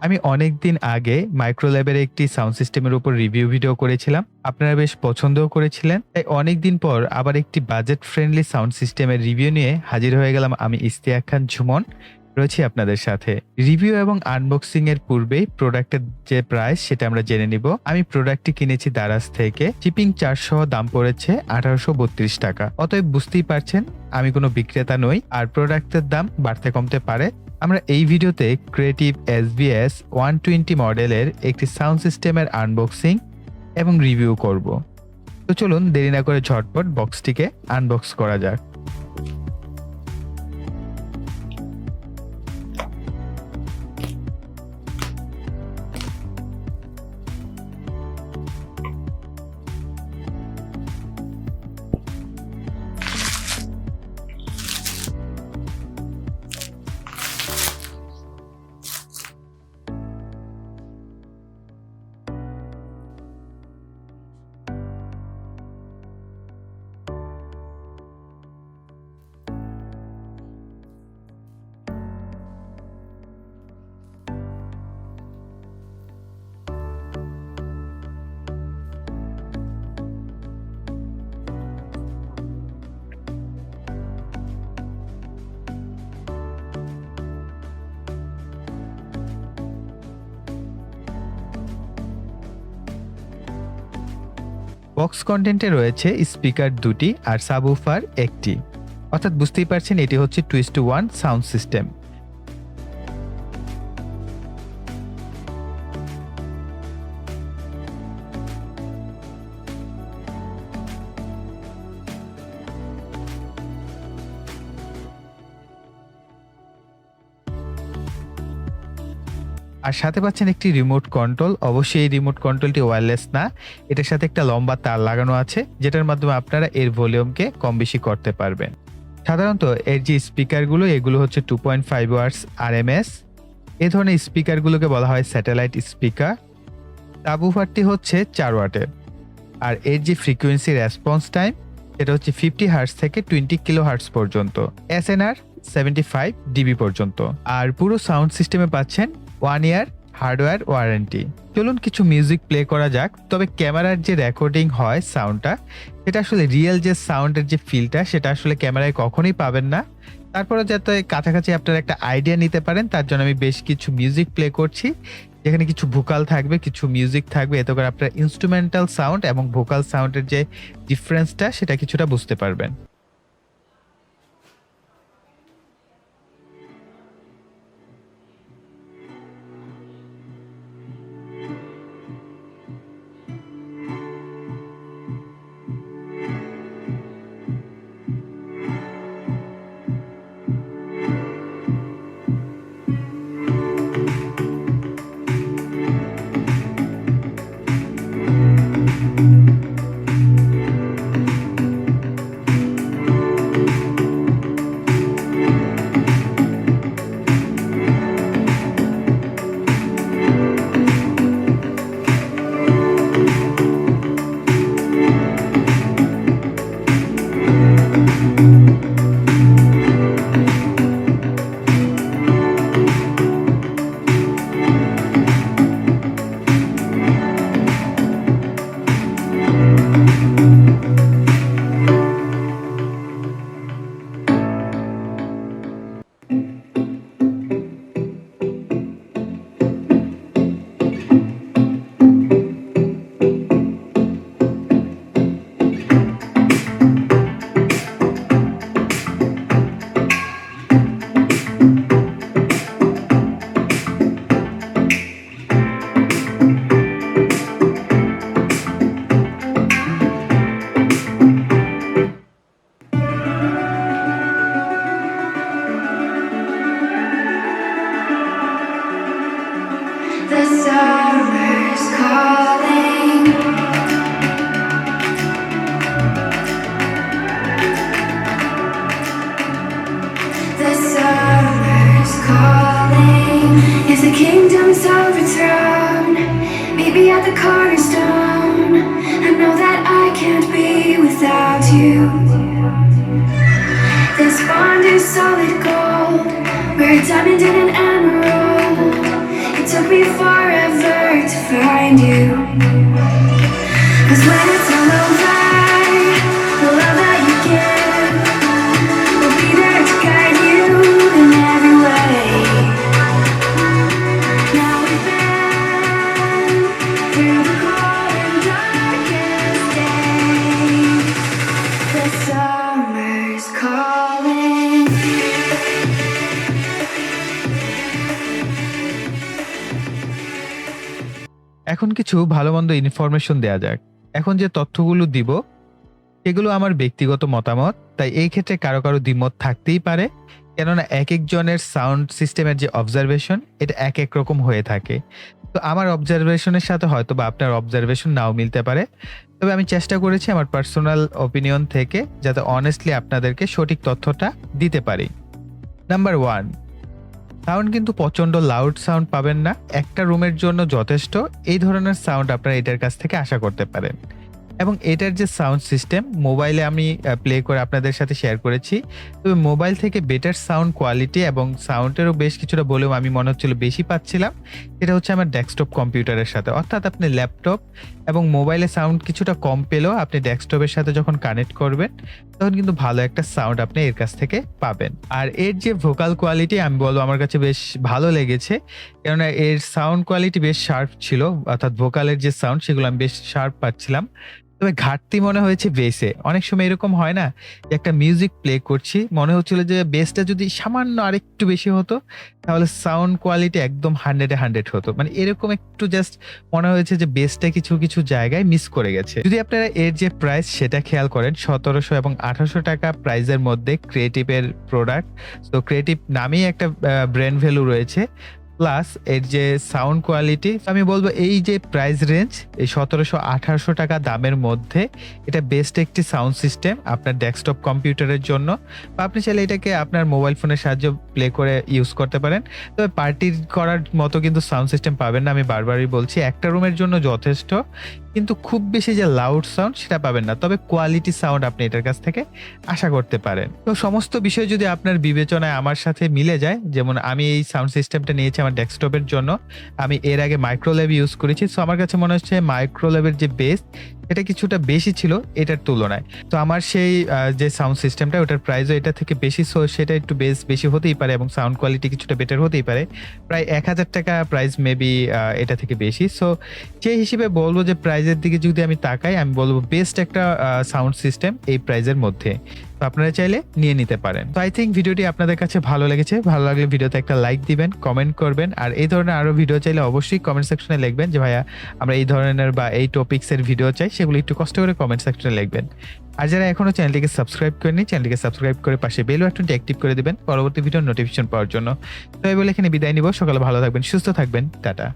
আমি অনেক দিন আগে মাইক্রোল্যাবের একটি সাউন্ড সিস্টেমের উপর রিভিউ ভিডিও করেছিলাম। আপনারা বেশ পছন্দও করেছিলেন। তাই অনেক দিন পর আবার একটি বাজেট ফ্রেন্ডলি সাউন্ড সিস্টেমের রিভিউ নিয়ে হাজির হয়ে গেলাম আমি ইস্তিয়াক খান ঝুমন। রয়েছি আপনাদের সাথে। রিভিউ এবং আনবক্সিং এর পূর্বেই প্রোডাক্টের যে প্রাইস সেটা আমরা জেনে নিব। আমি প্রোডাক্টটি কিনেছি দারাজ থেকে। শিপিং চার্জ সহ দাম পড়েছে আঠারোশো বত্রিশ টাকা। অতএব বুঝতেই পারছেন, আমি কোনো বিক্রেতা নই। আর প্রোডাক্টের দাম বাড়তে কমতে পারে আমরা এই ভিডিওতে creative S SBS one twenty মডেলের একটি সাউন্ড সিস্টেমের আনবক্সিং এবং রিভিউ করব। তো চলুন দেরি না করে ঝটপট বক্সটিকে আনবক্স করা যাক। বক্স কন্টেন্টে রয়েছে স্পিকার দুটি আর সাবউফার একটি। অর্থাৎ বুঝতেই পারছেন, এটি হচ্ছে twist two one sound system আর সাথে পাচ্ছেন একটি রিমোট কন্ট্রোল অবশ্যই এই রিমোট কন্ট্রোলটি ওয়্যারলেস না। এটার সাথে একটা লম্বা তার লাগানো আছে, যেটার মাধ্যমে আপনারা এর ভলিউমকে কম বেশি করতে পারবেন। সাধারণত এর যে স্পিকারগুলো এগুলো হচ্ছে two point five watts R M S এ ধরনের স্পিকারগুলোকে বলা হয় স্যাটেলাইট স্পিকার তাবুফারটি হচ্ছে চার ওয়াটের। আর এর যে ফ্রিকোয়েন্সি রেসপন্স টাইম সেটা হচ্ছে ফিফটি হার্স থেকে টোয়েন্টি কিলো হার্টস পর্যন্ত। S N R seventy five dB পর্যন্ত। আর পুরো সাউন্ড সিস্টেমে পাচ্ছেন ওয়ান ইয়ার হার্ডওয়্যার ওয়ারেন্টি চলুন কিছু মিউজিক প্লে করা যাক, তবে ক্যামেরার যে রেকর্ডিং হয় সাউন্ডটা সেটা আসলে রিয়েল যে সাউন্ডের যে ফিলটা সেটা আসলে ক্যামেরায় কখনোই পাবেন না। তারপরে যাতে কাছাকাছি আপনারা একটা আইডিয়া নিতে পারেন, তার জন্য আমি বেশ কিছু মিউজিক প্লে করছি। যেখানে কিছু ভোকাল থাকবে, কিছু মিউজিক থাকবে, এতে করে আপনারা ইনস্ট্রুমেন্টাল সাউন্ড এবং ভোকাল সাউন্ডের যে ডিফারেন্সটা সেটা কিছুটা বুঝতে পারবেন। Is the kingdom's overthrown? Maybe at the cornerstone. I know that I can't be without you. This bond is solid gold. We're a diamond and an emerald. It's took me forever to find you. এখন কিছু ভালো মন্দ information দেওয়া যাক। এখন যে তথ্যগুলো দিব, সেগুলো আমার ব্যক্তিগত মতামত, তাই এই ক্ষেত্রে কারও কারও দ্বিমত থাকতেই পারে। কেননা এক একজনের সাউন্ড সিস্টেমের যে অবজারভেশন এটা এক এক রকম হয়ে থাকে। তো আমার অবজারভেশনের সাথে হয়তো বা আপনার অবজারভেশন নাও মিলতে পারে। তবে আমি চেষ্টা করেছি আমার পার্সোনাল ওপিনিয়ন থেকে, যাতে অনেস্টলি আপনাদেরকে সঠিক তথ্যটা দিতে পারি। নাম্বার ওয়ান সাউন্ড কিন্তু প্রচণ্ড লাউড সাউন্ড পাবেন না। একটা রুমের জন্য যথেষ্ট। এই ধরনের সাউন্ড আপনারা এটার কাছ থেকে আশা করতে পারেন। এবং এটার যে সাউন্ড সিস্টেম মোবাইলে আমি প্লে করে আপনাদের সাথে শেয়ার করেছি। তবে মোবাইল থেকে বেটার সাউন্ড কোয়ালিটি এবং সাউন্ডেরও বেশ কিছুটা বলেও আমি মনে হচ্ছিল বেশি পাচ্ছিলাম। এটা হচ্ছে আমার ডেস্কটপ কম্পিউটারের সাথে। অর্থাৎ আপনি ল্যাপটপ এবং মোবাইলে সাউন্ড কিছুটা কম পেলেও আপনি ডেস্কটপের সাথে যখন কানেক্ট করবেন, তখন কিন্তু ভালো একটা সাউন্ড আপনি এর কাছ থেকে পাবেন। আর এর যে ভোকাল কোয়ালিটি আমি বলব আমার কাছে বেশ ভালো লেগেছে। কেননা এর সাউন্ড কোয়ালিটি বেশ শার্প ছিল, অর্থাৎ ভোকালের যে সাউন্ড সেগুলো আমি বেশ শার্প পাচ্ছিলাম। তবে ঘাটতি মনে হয়েছে বেসে অনেক সময় এরকম হয় না যে একটা মিউজিক প্লে করছি, মনে হচ্ছিল যে বেসটা যদি সামান্য আরেকটু বেশি হতো, তাহলে সাউন্ড কোয়ালিটি একদম হান্ড্রেডে হান্ড্রেড হতো। মানে এরকম একটু জাস্ট মনে হয়েছে যে বেসটা কিছু কিছু জায়গায় মিস করে গেছে। যদি আপনারা এর যে প্রাইস সেটা খেয়াল করেন, সতেরোশো এবং আঠারোশো টাকা প্রাইসের মধ্যে ক্রিয়েটিভের প্রোডাক্ট তো ক্রিয়েটিভ নামেই একটা ব্র্যান্ড ভ্যালু রয়েছে। প্লাস এর যে সাউন্ড কোয়ালিটি আমি বলব এই যে প্রাইস রেঞ্জ এই সতেরোশো আঠারোশো টাকা দামের মধ্যে, এটা বেস্ট একটি সাউন্ড সিস্টেম আপনার ডেস্কটপ কম্পিউটারের জন্য। বা আপনি চাইলে এটাকে আপনার মোবাইল ফোনের সাহায্যে প্লে করে ইউজ করতে পারেন। তবে পার্টি করার মতো কিন্তু সাউন্ড সিস্টেম পাবেন না, আমি বারবারই বলছি। একটা রুমের জন্য যথেষ্ট, কিন্তু খুব বেশি যে লাউড সাউন্ড সেটা পাবেন না। তবে কোয়ালিটি সাউন্ড আপনি এটার কাছ থেকে আশা করতে পারেন। তো সমস্ত বিষয় যদি আপনার বিবেচনায় আমার সাথে মিলে যায়, যেমন আমি এই সাউন্ড সিস্টেমটা নিয়েছি, আমার ডেস্কটপের জন্য। আমি এর আগে মাইক্রোলেভ ইউজ করেছি। সো আমার কাছে মনে হচ্ছে মাইক্রোলেভের যে বেস এটা কিছুটা বেশি ছিল এটার তুলনায়। তো আমার সেই যে সাউন্ড সিস্টেমটা ওটার প্রাইসও এটা থেকে বেশি সো সেটা একটু বেস বেশি হতেই পারে এবং সাউন্ড কোয়ালিটি কিছুটা বেটার হতেই পারে। প্রায় এক হাজার টাকা প্রাইস মেবি এটা থেকে বেশি। সো সেই হিসেবে বলব যে প্রাইজের দিকে যদি আমি তাকাই, আমি বলব বেস্ট একটা সাউন্ড সিস্টেম এই প্রাইজের মধ্যে। তো আপনারা চাইলে নিয়ে নিতে পারেন। তো আই থিঙ্ক ভিডিওটি আপনাদের কাছে ভালো লেগেছে। ভালো লাগলে ভিডিওতে একটা লাইক দিবেন কমেন্ট করবেন। আর এই ধরনের আরও ভিডিও চাইলে অবশ্যই কমেন্ট সেকশনে লিখবেন যে, ভাইয়া, আমরা এই ধরনের বা এই টপিক্সের ভিডিও চাই সেগুলো একটু কষ্ট করে কমেন্ট সেকশনে লিখবেন। আর যারা এখনও চ্যানেলটিকে সাবস্ক্রাইব করেনি চ্যানেলটিকে সাবস্ক্রাইব করে পাশে বেল বাটনটি অ্যাক্টিভ করে দেবেন, পরবর্তী ভিডিওর নোটিফিকেশন পাওয়ার জন্য। তো এই বলে এখানে বিদায় নিব। সকালে ভালো থাকবেন, সুস্থ থাকবেন, টাটা।